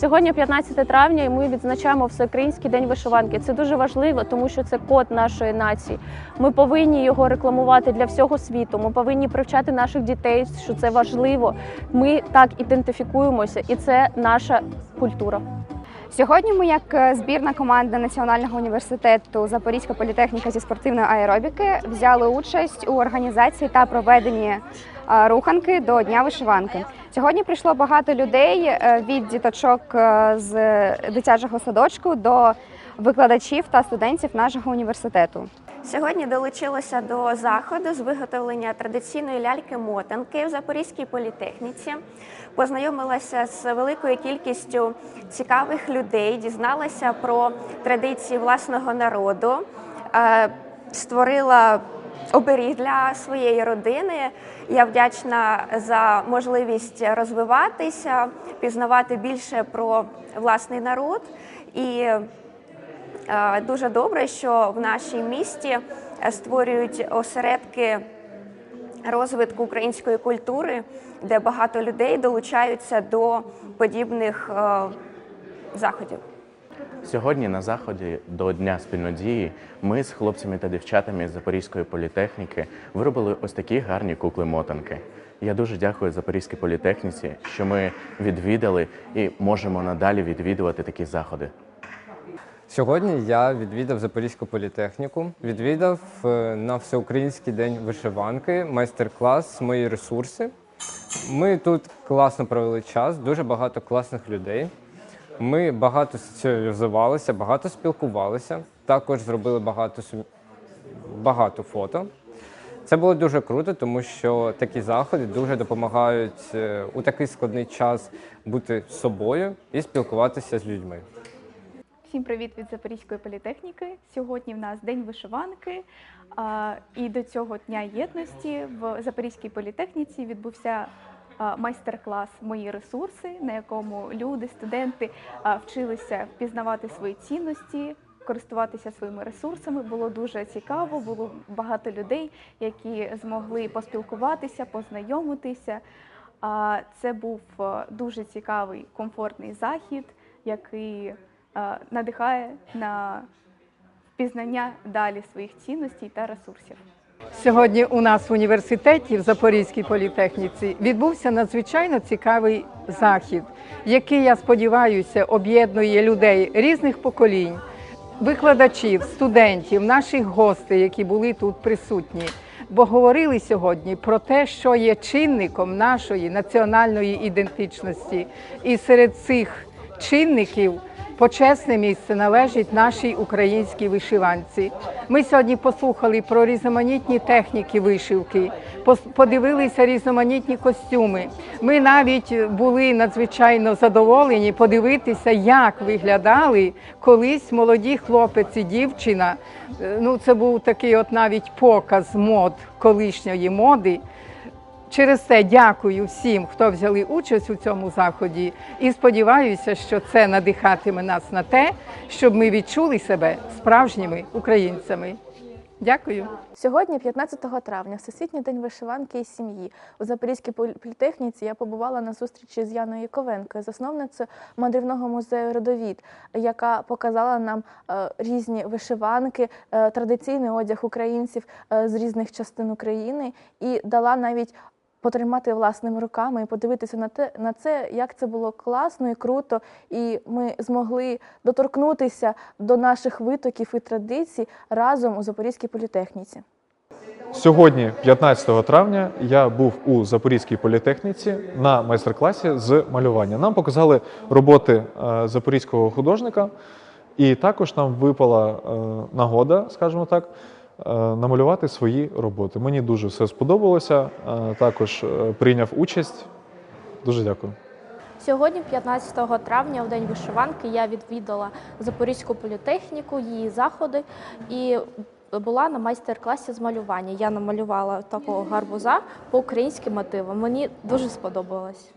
Сьогодні 15 травня, і ми відзначаємо Всеукраїнський день вишиванки. Це дуже важливо, тому що це код нашої нації. Ми повинні його рекламувати для всього світу. Ми повинні привчати наших дітей, що це важливо. Ми так ідентифікуємося, і це наша культура. Сьогодні ми, як е, збірна команда Національного університету Запорізька політехніка зі спортивної аеробіки, взяли участь у організації та проведенні е, руханки до Дня вишиванки. Сьогодні прийшло багато людей е, від діточок з дитячого садочку до викладачів та студентів нашого університету. Сьогодні долучилася до заходу з виготовлення традиційної ляльки-мотанки в Запорізькій політехніці. Познайомилася з великою кількістю цікавих людей, дізналася про традиції власного народу, е, створила оберіг для своєї родини. Я вдячна за можливість розвиватися, пізнавати більше про власний народ і Дуже добре, що в нашій місті е, створюють осередки розвитку української культури, де багато людей долучаються до подібних е, заходів. Сьогодні на заході до Дня спільнодії ми з хлопцями та дівчатами з Запорізької політехніки виробили ось такі гарні кукли-мотанки. Я дуже дякую Запорізькій політехніці, що ми відвідали і можемо надалі відвідувати такі заходи. Сьогодні я відвідав Запорізьку політехніку, відвідав е, на всеукраїнський день вишиванки майстер-клас Мої ресурси. Ми тут класно провели час, дуже багато класних людей. Ми багато соціалізувалися, багато спілкувалися. Також зробили багато багато фото. Це було дуже круто, тому що такі заходи дуже допомагають е, у такий складний час бути собою і спілкуватися з людьми. Всім привіт від Запорізької політехніки. Сьогодні в нас день вишиванки. І до цього дня єдності в Запорізькій політехніці відбувся майстер-клас Мої ресурси, на якому люди, студенти вчилися впізнавати свої цінності. Користуватися своїми ресурсами було дуже цікаво. Було багато людей, які змогли поспілкуватися, познайомитися. Це був дуже цікавий комфортний захід, який надихає на впізнання далі своїх цінностей та ресурсів. Сьогодні у нас в університеті в Запорізькій політехніці відбувся надзвичайно цікавий захід, який, я сподіваюся, об'єднує людей різних поколінь, викладачів, студентів, наших гостей, які були тут присутні. Бо говорили сьогодні про те, що є чинником нашої національної ідентичності, і серед цих чинників Почесне місце належить нашій українській вишиванці. Ми сьогодні послухали про різноманітні техніки вишивки, подивилися різноманітні костюми. Ми навіть були надзвичайно задоволені подивитися, як виглядали колись молоді хлопець і дівчина. Е, Ну, це був такий, от навіть показ мод колишньої моди. Через це дякую всім, хто взяли участь у цьому заході, і сподіваюся, що це надихатиме нас на те, щоб ми відчули себе справжніми українцями. Дякую. Сьогодні, 15 травня, Всесвітній день вишиванки і сім'ї. У Запорізькій полі- політехніці я побувала на зустрічі з Яною Яковенко, засновницею мандрівного музею Родовід, яка показала нам е, різні вишиванки, е, традиційний одяг українців е, з різних частин України і дала навіть. Потримати власними руками і подивитися на те на це, як це було класно і круто, і ми змогли доторкнутися до наших витоків і традицій разом у Запорізькій політехніці. Сьогодні, 15 травня, я був у Запорізькій політехніці на майстер-класі з малювання. Нам показали роботи е, запорізького художника, і також нам випала е, нагода, скажімо так, намалювати свої роботи. Мені дуже все сподобалося. е, Також е, прийняв участь. Дуже дякую. Сьогодні, 15 травня, в день вишиванки, я відвідала Запорізьку політехніку, її заходи і була на майстер-класі з малювання. Я намалювала такого гарбуза по українським мотивам. Мені дуже сподобалось.